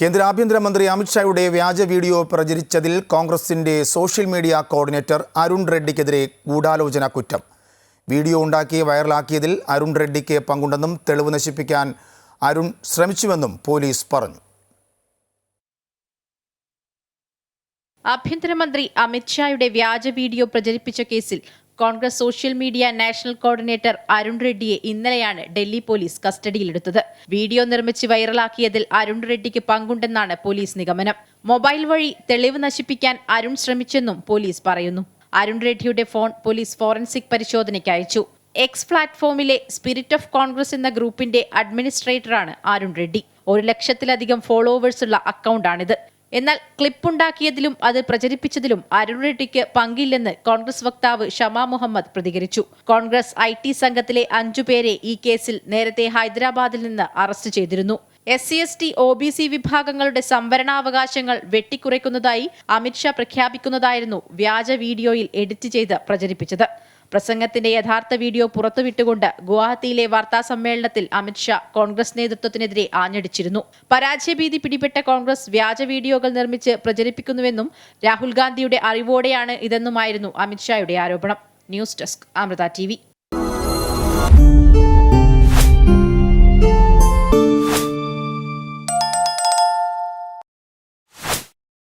കേന്ദ്ര ആഭ്യന്തരമന്ത്രി അമിത്ഷായുടെ വ്യാജ വീഡിയോ പ്രചരിച്ചതിൽ കോൺഗ്രസിന്റെ സോഷ്യൽ മീഡിയ കോർഡിനേറ്റർ അരുൺ റെഡ്ഡിക്കെതിരെ ഗൂഢാലോചന കുറ്റം. വീഡിയോ ഉണ്ടാക്കി വൈറലാക്കിയതിൽ അരുൺ റെഡ്ഡിക്ക് പങ്കുണ്ടെന്നും തെളിവ് നശിപ്പിക്കാൻ അരുൺ ശ്രമിച്ചുവെന്നും പോലീസ് പറഞ്ഞു. ആഭ്യന്തരമന്ത്രി അമിത്ഷായുടെ വ്യാജ വീഡിയോ പ്രചരിപ്പിച്ച കേസിൽ Congress social media national coordinator Arun റെഡ്ഡിയെ ഇന്നലെയാണ് ഡൽഹി പോലീസ് കസ്റ്റഡിയിലെടുത്തത്. വീഡിയോ നിർമ്മിച്ച് വൈറലാക്കിയതിൽ അരുൺ റെഡ്ഡിക്ക് പങ്കുണ്ടെന്നാണ് പോലീസ് നിഗമനം. മൊബൈൽ വഴി തെളിവ് നശിപ്പിക്കാൻ അരുൺ ശ്രമിച്ചെന്നും പോലീസ് പറയുന്നു. അരുൺ റെഡ്ഡിയുടെ ഫോൺ പോലീസ് ഫോറൻസിക് പരിശോധനയ്ക്ക് അയച്ചു. എക്സ് പ്ലാറ്റ്ഫോമിലെ സ്പിരിറ്റ് ഓഫ് കോൺഗ്രസ് എന്ന ഗ്രൂപ്പിന്റെ അഡ്മിനിസ്ട്രേറ്ററാണ് അരുൺ റെഡ്ഡി. ഒരു ലക്ഷത്തിലധികം ഫോളോവേഴ്സുള്ള അക്കൗണ്ടാണിത്. എന്നാൽ ക്ലിപ്പുണ്ടാക്കിയതിലും അത് പ്രചരിപ്പിച്ചതിലും അരുൺ റെഡ്ഡിക്ക് പങ്കില്ലെന്ന് കോൺഗ്രസ് വക്താവ് ഷമാ മുഹമ്മദ് പ്രതികരിച്ചു. കോൺഗ്രസ് ഐ ടി സംഘത്തിലെ അഞ്ചുപേരെ ഈ കേസിൽ നേരത്തെ ഹൈദരാബാദിൽ നിന്ന് അറസ്റ്റ് ചെയ്തിരുന്നു. S C S T O B C വിഭാഗങ്ങളുടെ സംവരണാവകാശങ്ങൾ വെട്ടിക്കുറയ്ക്കുന്നതായി അമിത്ഷാ പ്രഖ്യാപിക്കുന്നതായിരുന്നു വ്യാജ വീഡിയോയിൽ എഡിറ്റ് ചെയ്ത് പ്രചരിപ്പിച്ചത്. പ്രസംഗത്തിന്റെ യഥാർത്ഥ വീഡിയോ പുറത്തുവിട്ടുകൊണ്ട് ഗുവാഹത്തിയിലെ വാർത്താ സമ്മേളനത്തിൽ അമിത്ഷാ കോൺഗ്രസ് നേതൃത്വത്തിനെതിരെ ആഞ്ഞടിച്ചിരുന്നു. പരാജയഭീതി പിടിപെട്ട കോൺഗ്രസ് വ്യാജ വീഡിയോകൾ നിർമ്മിച്ച് പ്രചരിപ്പിക്കുന്നുവെന്നും രാഹുൽ ഗാന്ധിയുടെ അറിവോടെയാണ് ഇതെന്നുമായിരുന്നു അമിത്ഷായുടെ ആരോപണം. News desk Amrita T